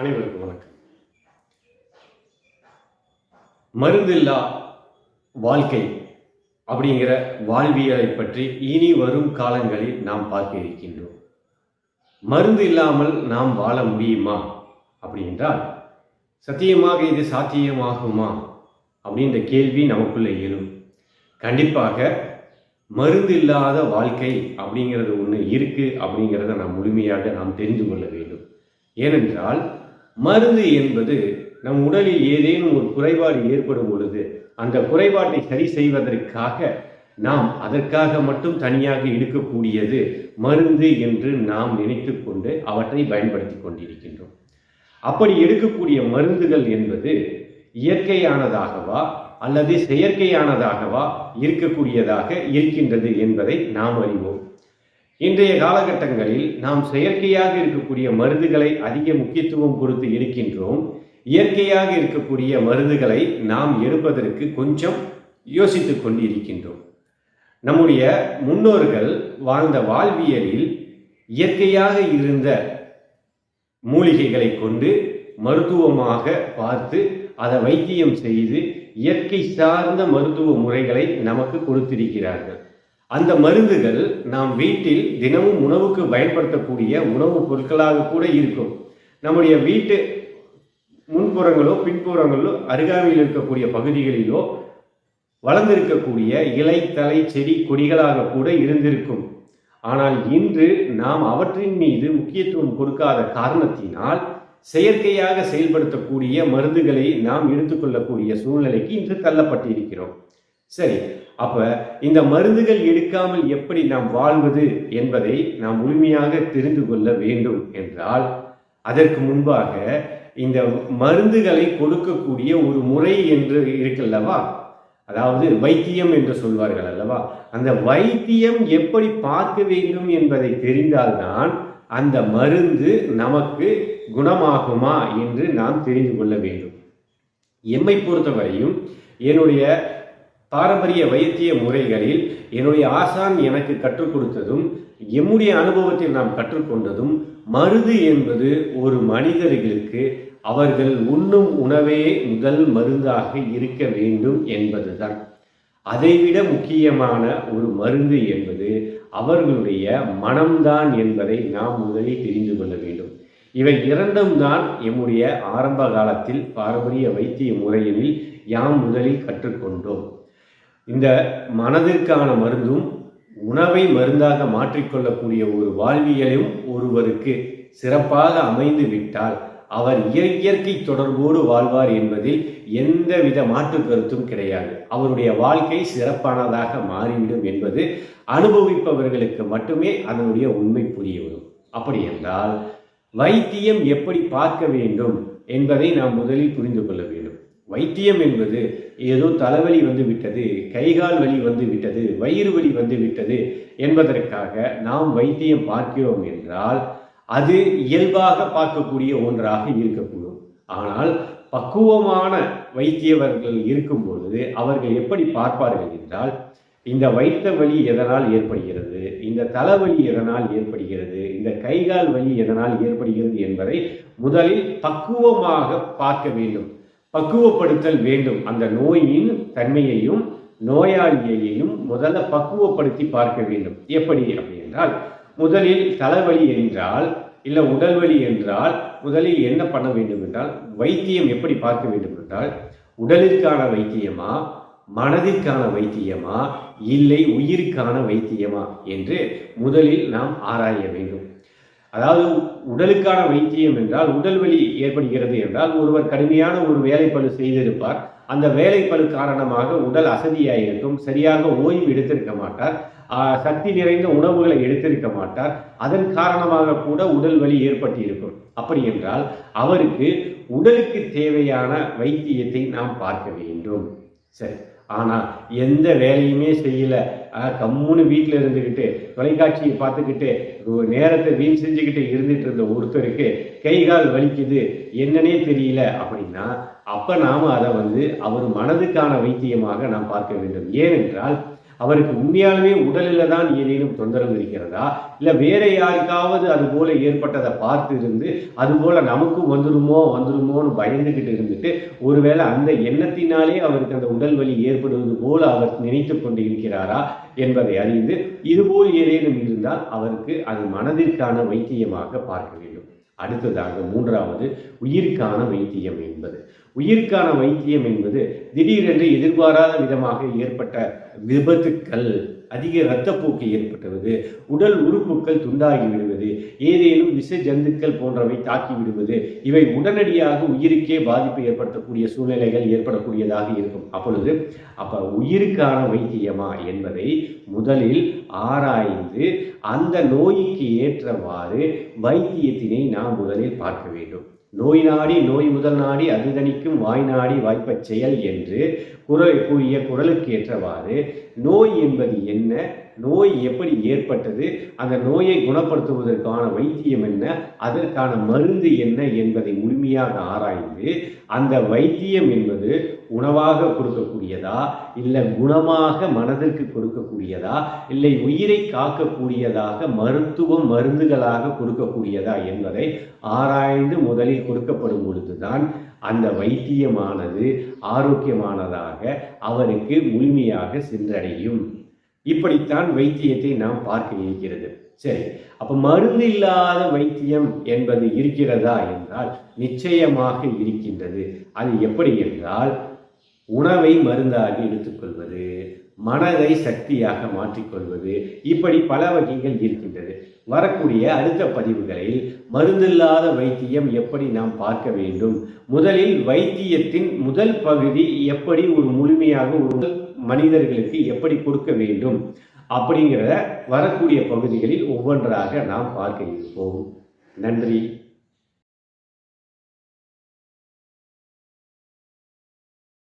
அனைவருக்கும் வணக்கம். மருந்தில்லா வாழ்க்கை அப்படிங்கிற வாழ்வியலை பற்றி இனி வரும் காலங்களில் நாம் பார்க்க இருக்கின்றோம். மருந்து இல்லாமல் நாம் வாழ முடியுமா அப்படி என்றால் சத்தியமாக இது சாத்தியமாகுமா அப்படின்ற கேள்வி நமக்குள்ளே எழும். கண்டிப்பாக மருந்து இல்லாத வாழ்க்கை அப்படிங்கிறது ஒன்று இருக்கு அப்படிங்கிறத நாம் முழுமையாக நாம் தெரிந்து கொள்ள வேண்டும். ஏனென்றால் மருந்து என்பது நம் உடலில் ஏதேனும் ஒரு குறைபாடு ஏற்படும் பொழுது அந்த குறைபாட்டை சரி செய்வதற்காக நாம் அதற்காக மட்டும் தனியாக எடுக்கக்கூடியது மருந்து என்று நாம் நினைத்து கொண்டு அவற்றை பயன்படுத்தி கொண்டிருக்கின்றோம். அப்படி எடுக்கக்கூடிய மருந்துகள் என்பது இயற்கையானதாகவா அல்லது செயற்கையானதாகவா இருக்கக்கூடியதாக இருக்கின்றது என்பதை நாம் அறிவோம். இன்றைய காலகட்டங்களில் நாம் செயற்கையாக இருக்கக்கூடிய மருந்துகளை அதிக முக்கியத்துவம் கொடுத்து எடுக்கின்றோம் இயற்கையாக இருக்கக்கூடிய மருந்துகளை நாம் எடுப்பதற்கு கொஞ்சம் யோசித்துக் கொண்டிருக்கின்றோம். நம்முடைய முன்னோர்கள் வாழ்ந்த வாழ்வியலில் இயற்கையாக இருந்த மூலிகைகளை கொண்டு மருத்துவமாக பார்த்து அதை வைத்தியம் செய்து இயற்கை சார்ந்த மருத்துவ முறைகளை நமக்கு கொடுத்திருக்கிறார்கள். அந்த மருந்துகள் நாம் வீட்டில் தினமும் உணவுக்கு பயன்படுத்தக்கூடிய உணவுப் பொருட்களாக கூட இருக்கும். நம்முடைய வீட்டு முன்புறங்களோ பின்புறங்களோ அருகாமையில் இருக்கக்கூடிய பகுதிகளிலோ வளர்ந்திருக்கக்கூடிய இலை தலை செடி கொடிகளாக கூட இருந்திருக்கும். ஆனால் இன்று நாம் அவற்றின் மீது முக்கியத்துவம் கொடுக்காத காரணத்தினால் செயற்கையாக செயல்படுத்தக்கூடிய மருந்துகளை நாம் எடுத்துக்கொள்ளக்கூடிய சூழ்நிலைக்கு இன்று தள்ளப்பட்டிருக்கிறோம். சரி அப்ப இந்த மருந்துகள் எடுக்காமல் எப்படி நாம் வாழ்வது என்பதை நாம் முழுமையாக தெரிந்து கொள்ள வேண்டும் என்றால் அதற்கு முன்பாக இந்த மருந்துகளை கொடுக்கக்கூடிய ஒரு முறை என்று இருக்குல்லவா அதாவது வைத்தியம் என்று சொல்வார்கள் அல்லவா? அந்த வைத்தியம் எப்படி பார்க்க வேண்டும் என்பதை தெரிந்தால்தான் அந்த மருந்து நமக்கு குணமாகுமா என்று நாம் தெரிந்து கொள்ள வேண்டும். எம்மை பொறுத்தவரையும் என்னுடைய பாரம்பரிய வைத்திய முறைகளில் என்னுடைய ஆசான் எனக்கு கற்றுக் கொடுத்ததும் எம்முடைய அனுபவத்தில் நாம் கற்றுக்கொண்டதும் மருது என்பது ஒரு மனிதர்களுக்கு அவர்கள் உண்ணும் உணவே முதல் மருந்தாக இருக்க வேண்டும் என்பதுதான். அதைவிட முக்கியமான ஒரு மருந்து என்பது அவர்களுடைய மனம்தான் என்பதை நாம் முதலில் தெரிந்து கொள்ள வேண்டும். இவை இரண்டும் தான் எம்முடைய ஆரம்ப காலத்தில் பாரம்பரிய வைத்திய முறையில் யாம் முதலில் கற்றுக்கொண்டோம் இந்த மனதிற்கான மருந்தும் உணவை மருந்தாக மாற்றிக்கொள்ளக்கூடிய ஒரு வாழ்வியலும் ஒருவருக்கு சிறப்பாக அமைந்து விட்டால் அவர் இயற்கை தொடர்போடு வாழ்வார் என்பதில் எந்தவித மாற்று கருத்தும் கிடையாது. அவருடைய வாழ்க்கை சிறப்பானதாக மாறிவிடும் என்பது அனுபவிப்பவர்களுக்கு மட்டுமே அதனுடைய உண்மை புரிய வரும். அப்படி என்றால் வைத்தியம் எப்படி பார்க்க வேண்டும் என்பதை நாம் முதலில் புரிந்து கொள்ள வேண்டும். வைத்தியம் என்பது ஏதோ தலைவலி வந்து விட்டது கைகால் வலி வந்து விட்டது வயிறு வலி வந்து விட்டது என்பதற்காக நாம் வைத்தியம் பார்க்கிறோம் என்றால் அது இயல்பாக பார்க்கக்கூடிய ஒன்றாக இருக்கக்கூடும். ஆனால் பக்குவமான வைத்தியவர்கள் இருக்கும் பொழுது அவர்கள் எப்படி பார்ப்பார்கள் என்றால் இந்த வைத்த வலி எதனால் ஏற்படுகிறது இந்த தலைவலி எதனால் ஏற்படுகிறது இந்த கைகால் வலி எதனால் ஏற்படுகிறது என்பதை முதலில் பக்குவமாக பார்க்க வேண்டும். பக்குவப்படுத்தல் வேண்டும். அந்த நோயின் தன்மையையும் நோயாளியையும் முதல்ல பக்குவப்படுத்தி பார்க்க வேண்டும். எப்படி அப்படி என்றால் முதலில் தலைவலி என்றால் இல்லை உடல் வலி என்றால் முதலில் என்ன பண்ண வேண்டும் என்றால் வைத்தியம் எப்படி பார்க்க வேண்டும் என்றால் உடலிற்கான வைத்தியமா மனதிற்கான வைத்தியமா இல்லை உயிருக்கான வைத்தியமா என்று முதலில் நாம் ஆராய வேண்டும். அதாவது உடலுக்கான வைத்தியம் என்றால் உடல் வலி ஏற்படுகிறது என்றால் ஒருவர் கடுமையான ஒரு வேலைப்பழு செய்திருப்பார். அந்த வேலைப்பழு காரணமாக உடல் அசதியாயிருக்கும் சரியாக ஓய்வு எடுத்திருக்க மாட்டார். சக்தி நிறைந்த உணவுகளை எடுத்திருக்க மாட்டார். அதன் காரணமாக கூட உடல் வலி ஏற்பட்டிருக்கும். அப்படி என்றால் அவருக்கு உடலுக்கு தேவையான வைத்தியத்தை நாம் பார்க்க வேண்டும். சரி. ஆனால் எந்த வேலையுமே செய்யலை. கம்முன்னு வீட்டில் இருந்துக்கிட்டு தொலைக்காட்சியை பார்த்துக்கிட்டு நேரத்தை வீண் செஞ்சுக்கிட்டு இருந்துட்டு இருந்த ஒருத்தருக்கு கை கால் வலிக்குது. என்னன்னே தெரியல அப்படின்னா அப்போ நாம் அதை வந்து அவர் மனதுக்கான வைத்தியமாக நாம் பார்க்க வேண்டும். ஏனென்றால் அவருக்கு உண்மையாலுமே உடலில் தான் ஏதேனும் தொந்தரவு இருக்கிறதா? இல்லை வேற யாருக்காவது அது போல ஏற்பட்டதை பார்த்து இருந்து அது போல நமக்கும் வந்துருமோ வந்துருமோன்னு பயந்துகிட்டு இருந்துட்டு ஒருவேளை அந்த எண்ணத்தினாலே அவருக்கு அந்த உடல் வலி ஏற்படுவது போல அவர் நினைத்து கொண்டு இருக்கிறாரா என்பதை அறிந்து இதுபோல் ஏதேனும் இருந்தால் அவருக்கு அது மனதிற்கான வைத்தியமாக பார்க்க வேண்டும். அடுத்ததாக மூன்றாவது உயிருக்கான வைத்தியம் என்பது. உயிருக்கான வைத்தியம் என்பது திடீரென்று எதிர்பாராத விதமாக ஏற்பட்ட விபத்துக்கள் அதிக இரத்தப்போக்கு ஏற்பட்டுவது உடல் உறுப்புகள் துண்டாகி விடுவது ஏதேனும் விச ஜந்துக்கள் போன்றவை தாக்கி விடுவது இவை உடனடியாக உயிருக்கே பாதிப்பு ஏற்படுத்தக்கூடிய சூழ்நிலைகள் ஏற்படக்கூடியதாக இருக்கும். அப்பொழுது அப்ப உயிருக்கான வைத்தியமா என்பதை முதலில் ஆராய்ந்து அந்த நோய்க்கு ஏற்றவாறு வைத்தியத்தினை நாம் முதலில் பார்க்க வேண்டும். நோய் நாடி நோய் முதல் நாடி அதுதணிக்கும் வாய் நாடி வாய்ப்பச் செயல் என்று குரல் கூறிய குரலுக்கு ஏற்றவாறு நோய் என்பது என்ன? நோய் எப்படி ஏற்பட்டது? அந்த நோயை குணப்படுத்துவதற்கான வைத்தியம் என்ன? அதற்கான மருந்து என்ன என்பதை முழுமையாக ஆராய்ந்து அந்த வைத்தியம் என்பது உணவாக கொடுக்கக்கூடியதா? இல்லை குணமாக மனதிற்கு கொடுக்கக்கூடியதா? இல்லை உயிரை காக்கக்கூடியதாக மருத்துவம் மருந்துகளாக கொடுக்கக்கூடியதா என்பதை ஆராய்ந்து முதலில் கொடுக்கப்படும் பொழுதுதான் அந்த வைத்தியமானது ஆரோக்கியமானதாக அவருக்கு முழுமையாக சென்றடையும். இப்படித்தான் வைத்தியத்தை நாம் பார்க்க இருக்கிறது. சரி அப்ப மருந்து இல்லாத வைத்தியம் என்பது இருக்கிறதா என்றால் நிச்சயமாக இருக்கின்றது. அது எப்படி என்றால் உணவை மருந்தாக எடுத்துக்கொள்வது. மனதை சக்தியாக மாற்றிக்கொள்வது இப்படி பல வகைகள் இருக்கின்றது. வரக்கூடிய அடுத்த பதிவுகளில் மருந்தில்லாத வைத்தியம் எப்படி நாம் பார்க்க வேண்டும்? முதலில் வைத்தியத்தின் முதல் பகுதி எப்படி ஒரு முழுமையாக ஒரு மனிதர்களுக்கு எப்படி கொடுக்க வேண்டும்? அப்படிங்கிறத வரக்கூடிய பகுதிகளில் ஒவ்வொன்றாக நாம் பார்க்க இருப்போம். நன்றி.